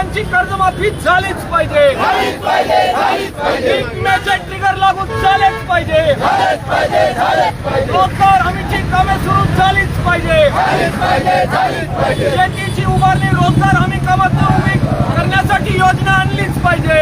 शेतकऱ्यांची कर्जमाफी झालीच पाहिजे. विम्याचे ट्रिगर लागू झालेच पाहिजे. रोजगार हमीची कामे सुरू झालीच पाहिजे. शेतीची उभारणी रोजगार हमी कामात उभी करण्यासाठी योजना आणलीच पाहिजे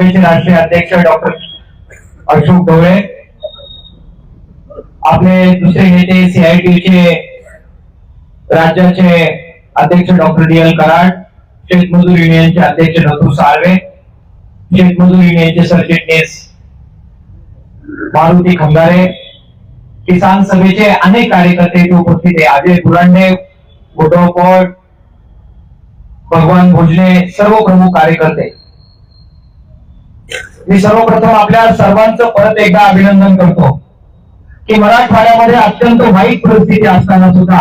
किसान सभेचे अध्यक्ष डॉक्टर अशोक ढवळे आपले दुसरे नेते सीआयटीचे राज्याचे अध्यक्ष डॉक्टर डी एल कराड शेतमजूर युनियनचे अध्यक्ष नथू साळवे शेतमजूर युनियनचे सरचिटणीस मारुती खंगारे किसान सभेचे अनेक कार्यकर्ते इथे उपस्थित आहे अजय गुरांडे उद्धव भगवान भोजने सर्व प्रमुख कार्यकर्ते. मी सर्वप्रथम आपल्या सर्वांचं परत एकदा अभिनंदन करतो. की मराठवाड्यामध्ये अत्यंत वाईट परिस्थिती असताना सुद्धा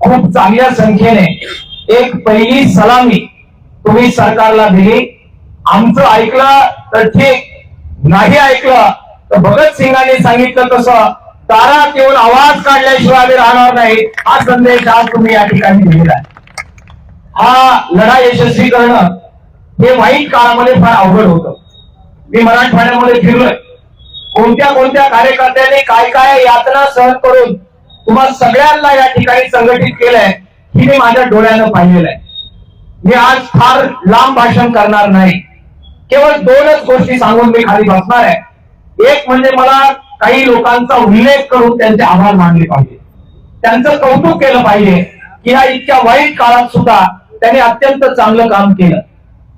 खूप चांगल्या संख्येने एक पहिली सलामी तुम्ही सरकारला दिली. आमचं ऐकलं तर ठीक नाही ऐकलं तर भगतसिंगांनी सांगितलं तसं तारा केवळ आवाज काढल्याशिवाय आम्ही राहणार नाही हा संदेश आज तुम्ही या ठिकाणी दिलेला आहे. हा लढा यशस्वी करणं हे वाईट काळामध्ये फार अवघड होतं. मी मराठवाड्यामध्ये फिरलोय. कोणत्या कोणत्या कार्यकर्त्यांनी काय काय यातना सहन करून तुम्हाला सगळ्यांना या ठिकाणी संघटित केलंय ही मी माझ्या डोळ्यानं पाहिलेलं आहे. मी आज फार लांब भाषण करणार नाही. केवळ दोनच गोष्टी सांगून मी खाली बसणार आहे. एक म्हणजे मला काही लोकांचा उल्लेख करून त्यांचे आभार मानले पाहिजे. त्यांचं कौतुक केलं पाहिजे की ह्या इतक्या वाईट काळात सुद्धा त्यांनी अत्यंत चांगलं काम केलं.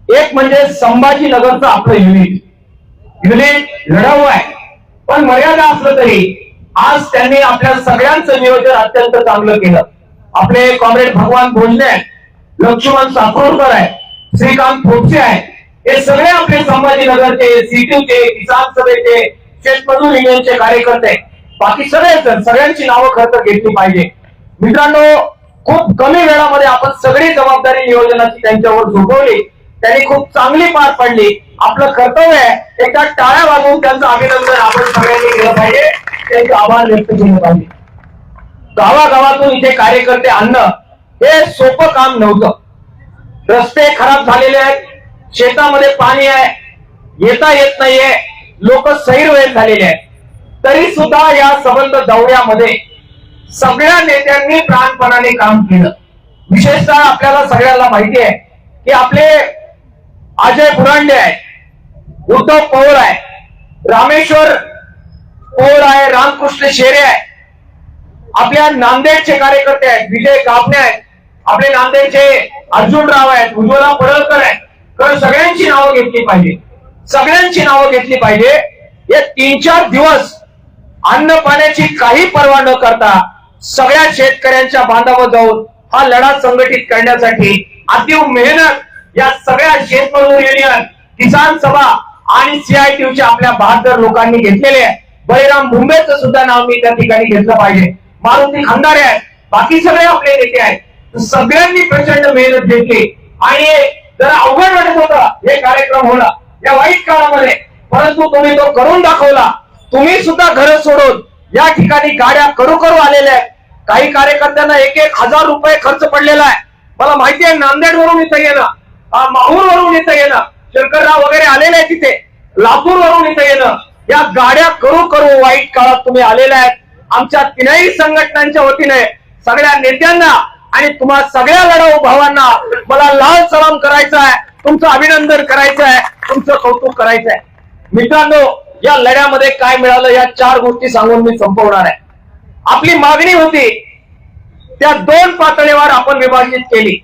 एक म्हणजे संभाजीनगरचं आपलं युनिट युनिट लढाऊ आहे. पण मर्यादा असलं तरी आज त्यांनी आपल्या सगळ्यांचं नियोजन अत्यंत चांगलं केलं. आपले कॉम्रेड भगवान भोजने आहेत, लक्ष्मण साखरोडकर आहे श्रीकांत फोपसे आहे हे सगळे आपले संभाजीनगरचे सीटूचे किसान सभेचे शेतमजूर युनियनचे कार्यकर्ते बाकी सगळेच सगळ्यांची नावं खर्च घेतली पाहिजे. मित्रांनो खूप कमी वेळामध्ये आपण सगळी जबाबदारी नियोजनाची त्यांच्यावर झोपवली. त्यांनी खूप चांगली पार पडली. आपलं कर्तव्य आहे त्याच्या टाळ्या वाजवून त्यांचं अभिनंदन आपण सगळ्यांनी केलं पाहिजे. त्यांचे आभार व्यक्त केले पाहिजे. गावागावातून इथे कार्यकर्ते आणणं हे सोपं काम नव्हतं. रस्ते खराब झालेले आहेत शेतामध्ये पाणी आहे येता येत नाहीये लोक सैरवैर झालेले आहेत. तरी सुद्धा या संबंध दौऱ्यामध्ये सगळ्या नेत्यांनी प्राणपणाने काम केलं. विशेषतः आपल्याला सगळ्याला माहिती आहे की आपले अजय बुरांडे आहे उद्धव पवार आहे रामेश्वर पवार आहे रामकृष्ण शेरे आहे. आपल्या नांदेडचे कार्यकर्ते आहेत विजय कापणे आहेत आपले नांदेडचे अर्जुनराव आहेत उज्ज्वला पडळकर आहेत. तर सगळ्यांची नावं घेतली पाहिजे. सगळ्यांची नावं घेतली पाहिजे. हे तीन चार दिवस अन्न पाण्याची काही पर्वा न करता सगळ्या शेतकऱ्यांच्या बांधावर जाऊन हा लढा संघटित करण्यासाठी अतिव मेहनत या सगळ्या शेतमजूर युनियन किसान सभा आणि सीआयटीच्या आपल्या बहात्तर लोकांनी घेतलेले आहे बळीराम मुंबईचं सुद्धा नाव मी त्या ठिकाणी घेतलं पाहिजे. मारुती खंदारे आहेत. बाकी सगळे आपले नेते आहेत. सगळ्यांनी प्रचंड मेहनत घेतली. आणि जरा अवघड वाटत होता हे कार्यक्रम होणं. या वाईट काळामध्ये. परंतु तुम्ही तो करून दाखवला. तुम्ही सुद्धा घर सोडून या ठिकाणी गाड्या करू करू आलेल्या आहेत. काही कार्यकर्त्यांना एक एक हजार रुपये खर्च पडलेला आहे. मला माहिती आहे नांदेड वरून इथं येणं. माहूर वरून इथं येणं. शंकरराव वगैरे आलेले आहेत तिथे. लातूर वरून इथं येणं. या गाड्या करू करू वाईट काळात तुम्ही आलेल्या आहेत. आमच्या तीनही संघटनांच्या वतीने सगळ्या नेत्यांना आणि तुम्हा सगळ्या लढाऊ भावांना मला लाल सलाम करायचा आहे. तुमचं अभिनंदन करायचं आहे. तुमचं कौतुक करायचं आहे. मित्रांनो या लढ्यामध्ये काय मिळालं या चार गोष्टी सांगून मी संपवणार आहे. आपली मागणी होती त्या दोन पातळीवर आपण विभाजित केली.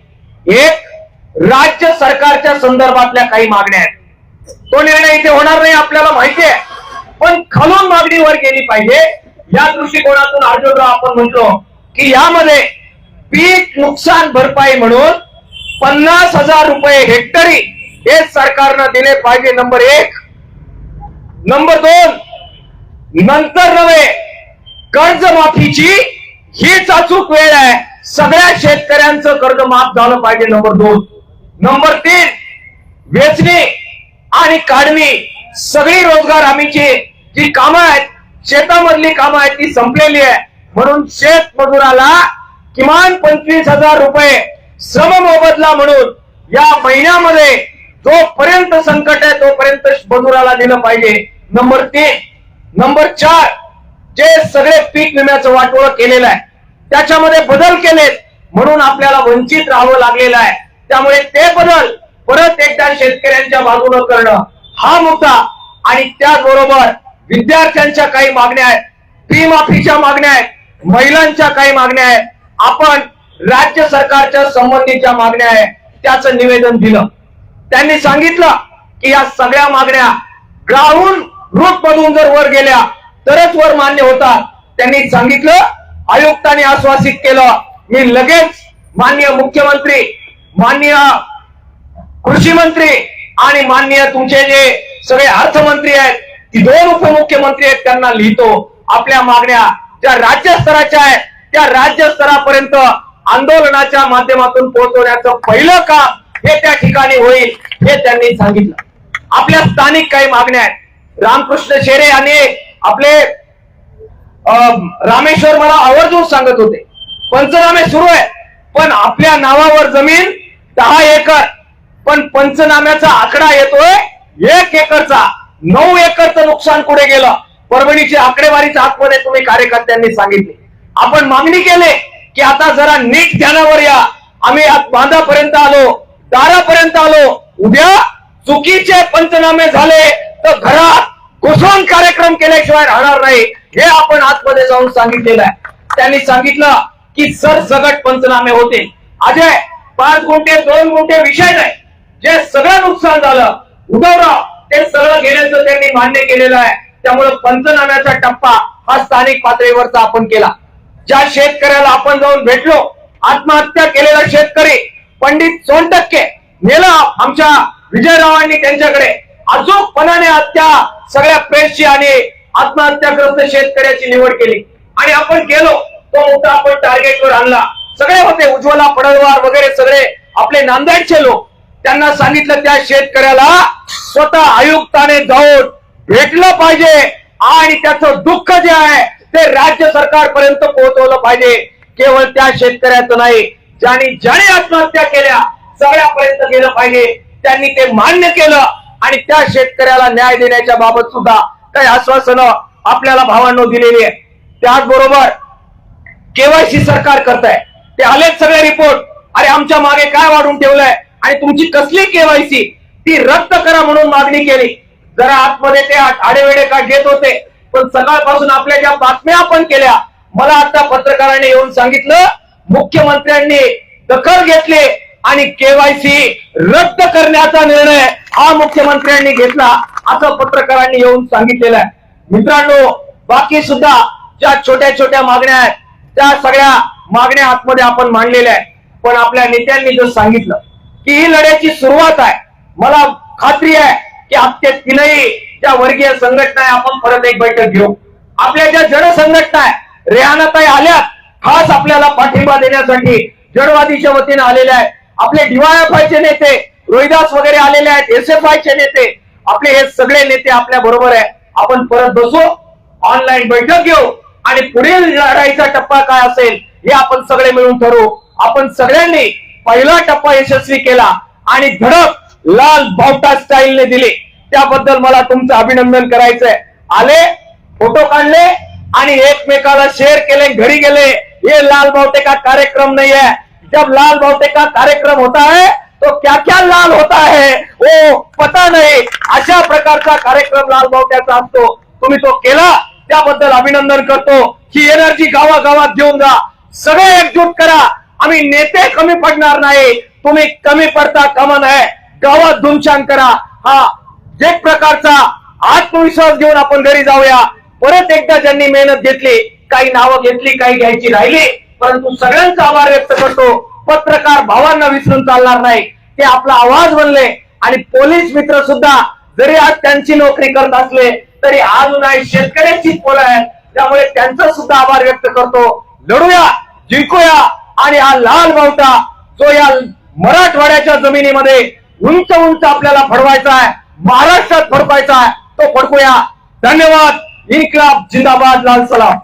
एक राज्य सरकारच्या संदर्भातल्या काही मागण्या आहेत. तो निर्णय इथे होणार नाही आपल्याला माहिती आहे. पण खालून मागणीवर गेली पाहिजे. या दृष्टिकोनातून अर्जुनराव आपण म्हटलो की यामध्ये पीक नुकसान भरपाई म्हणून पन्नास हजार रुपये हेक्टरी हे सरकारनं दिले पाहिजे नंबर एक. नंबर दोन नंतर नव्हे कर्जमाफीची हीच अचूक वेळ आहे. सगळ्या शेतकऱ्यांचं कर्ज माफ झालं पाहिजे नंबर दोन. नंबर तीन वेचणी आणि काढणी. सगळी रोजगार हमीची जी कामं आहेत शेतामधली कामं आहेत ती संपलेली आहे. म्हणून शेत मजुराला किमान पंचवीस हजार रुपये श्रम मोबदला म्हणून या महिन्यामध्ये जोपर्यंत संकट आहे तोपर्यंत मजुराला दिलं पाहिजे. नंबर तीन. नंबर चार जे सगळे पीक विम्याचं वाटोळ केलेलं आहे त्याच्यामध्ये बदल केलेत म्हणून आपल्याला वंचित राहावं लागलेलं आहे. त्यामुळे ते बदल परत एकदा शेतकऱ्यांच्या बाजूनं करणं हा मुद्दा आणि त्याचबरोबर विद्यार्थ्यांच्या काही मागण्या आहेत. फी माफीच्या मागण्या आहेत. महिलांच्या काही मागण्या आहेत. आपण राज्य सरकारच्या संबंधीच्या मागण्या आहेत. त्याचं निवेदन दिलं. त्यांनी सांगितलं की या सगळ्या मागण्या ग्राउंड रूट मधून जर वर गेल्या तरच वर मान्य होतात. त्यांनी सांगितलं आयुक्तांनी आश्वासित केलं. मी लगेच माननीय मुख्यमंत्री माननीय कृषी मंत्री आणि माननीय तुमचे जे सगळे अर्थमंत्री आहेत ती दोन उपमुख्यमंत्री आहेत त्यांना लिहितो. आपल्या मागण्या ज्या राज्य स्तराच्या आहेत त्या राज्य स्तरापर्यंत आंदोलनाच्या माध्यमातून पोहोचवण्याचं पहिलं काम हे त्या ठिकाणी होईल हे त्यांनी सांगितलं. आपल्या स्थानिक काही मागण्या आहेत. रामकृष्ण शेरे आणि आपले अं, रामेश्वर मला आवर्जून सांगत होते. पंचनामे सुरू आहे पण आपल्या नावावर जमीन दहा एकर. पण पंचनाम्याचा आकडा येतोय एक एकरचा. नऊ एकरचं नुकसान कुठे गेलं? परभणीची आकडेवारीच्या आतमध्ये तुम्ही कार्यकर्त्यांनी सांगितले. आपण मागणी केले की आता जरा नीट ध्यानावर या. आम्ही बांधापर्यंत आलो दारापर्यंत आलो. उद्या चुकीचे पंचनामे झाले तर घरात घुसून कार्यक्रम केल्याशिवाय राहणार नाही. हे आपण आतमध्ये जाऊन सांगितलेलं आहे. त्यांनी सांगितलं की सरसगट पंचनामे होते अजय पाच गुंठे दोन गुंठे विषय नाही. जे सगळं नुकसान झालं उद्धवराव ते सगळं घेण्याचं त्यांनी मान्य केलेलं आहे. त्यामुळे पंचनाम्याचा टप्पा हा स्थानिक पातळीवरचा आपण केला. ज्या शेतकऱ्याला आपण जाऊन भेटलो आत्महत्या केलेला शेतकरी पंडित सोनटक्के नेला आमच्या विजयरावांनी त्यांच्याकडे. अचूकपणाने हत्या सगळ्या प्रेसची आणि आत्महत्याग्रस्त शेतकऱ्याची निवड केली. आणि आपण गेलो तो मुद्दा आपण टार्गेटवर आणला. सगळे होते उज्ज्वला पडळवार वगैरे सगळे आपले नांदेडचे लोक. त्यांना सांगितलं त्या शेतकऱ्याला स्वतः आयुक्ताने जाऊन भेटलं पाहिजे आणि त्याचं दुःख जे आहे ते राज्य सरकारपर्यंत पोहोचवलं पाहिजे. केवळ त्या शेतकऱ्याचं नाही ज्यांनी ज्याने आत्महत्या केल्या सगळ्यापर्यंत गेलं पाहिजे. त्यांनी ते मान्य केलं आणि त्या शेतकऱ्याला न्याय देण्याच्या बाबत सुद्धा काही आश्वासनं आपल्याला भावांनो दिलेली आहे त्याचबरोबर केवायसी सरकार करताय. ते आलेच सगळे रिपोर्ट अरे आमच्या मागे काय वाढून ठेवलंय? आणि तुमची कसली केवायसी ती रद्द करा म्हणून मागणी केली. जरा आतमध्ये ते आडेवेडे का घेत होते. पण सकाळपासून आपल्या ज्या बातम्या आपण केल्या मला आता पत्रकारांनी येऊन सांगितलं मुख्यमंत्र्यांनी दखल घेतली आणि केवायसी रद्द करण्याचा निर्णय हा मुख्यमंत्र्यांनी घेतला असं पत्रकारांनी येऊन सांगितलेलं आहे. मित्रांनो बाकी सुद्धा ज्या छोट्या छोट्या मागण्या आहेत त्या सगळ्या मागण्या आतमध्ये आपण मांडलेल्या आहेत. पण आपल्या नेत्यांनी जर सांगितलं की ही लढ्याची सुरुवात आहे. मला खात्री आहे की आपल्या तीनही ज्या वर्गीय संघटना आहे आपण परत एक बैठक घेऊ. आपल्या ज्या जनसंघटना आहे रेहानाताई आल्यात खास आपल्याला पाठिंबा देण्यासाठी जडवादीच्या वतीने आलेले आहेत. आपले डीवायएफआयचे नेते रोहिदास वगैरे आलेले आहेत एस एफ आय चे नेते. आपले हे सगळे नेते आपल्या बरोबर आहे. आपण परत बसू ऑनलाईन बैठक घेऊ. आणि पुढील लढाईचा टप्पा काय असेल हे आपण सगळे मिळून ठरवू. आपण सगळ्यांनी पहिला टप्पा यशस्वी केला आणि धडक लाल बावटा स्टाईलने दिली. त्याबद्दल मला तुमचं अभिनंदन करायचंय. आले फोटो काढले आणि एकमेकाला शेअर केले घरी गेले. हे लाल बावटे का कार्यक्रम नाही है जब लाल बावटे का कार्यक्रम होता है तो क्या क्या लाल होता है? ओ पता नाही. अशा प्रकारचा कार्यक्रम लाल बावट्याचा असतो. तुम्ही तो केला त्याबद्दल अभिनंदन करतो. ही एनर्जी गावागावात घेऊन जा. सगळे एकजूट करा. आम्ही नेते कमी पडणार नाही. तुम्ही कमी पडता कमन आहे गावात धुमशान करा. हा एक प्रकारचा आत्मविश्वास घेऊन आपण घरी जाऊया. परत एकदा ज्यांनी मेहनत घेतली काही नावं घेतली काही घ्यायची राहिली परंतु सगळ्यांचा आभार व्यक्त करतो. पत्रकार भावांना विसरून चालणार नाही. ते आपला आवाज बनले आणि पोलीस मित्र सुद्धा जरी आज त्यांची नोकरी करत असले तरी आज नाही शेतकऱ्यांचीच पोलं आहे त्यामुळे त्यांचा सुद्धा आभार व्यक्त करतो. लढूया. जिंकूया. आणि हा लाल बावटा जो या मराठवाड्याच्या जमिनीमध्ये उंच उंच आपल्याला फडवायचा आहे महाराष्ट्रात फडकायचा आहे तो फडकूया. धन्यवाद. इन्कलाब जिंदाबाद लाल सलाम.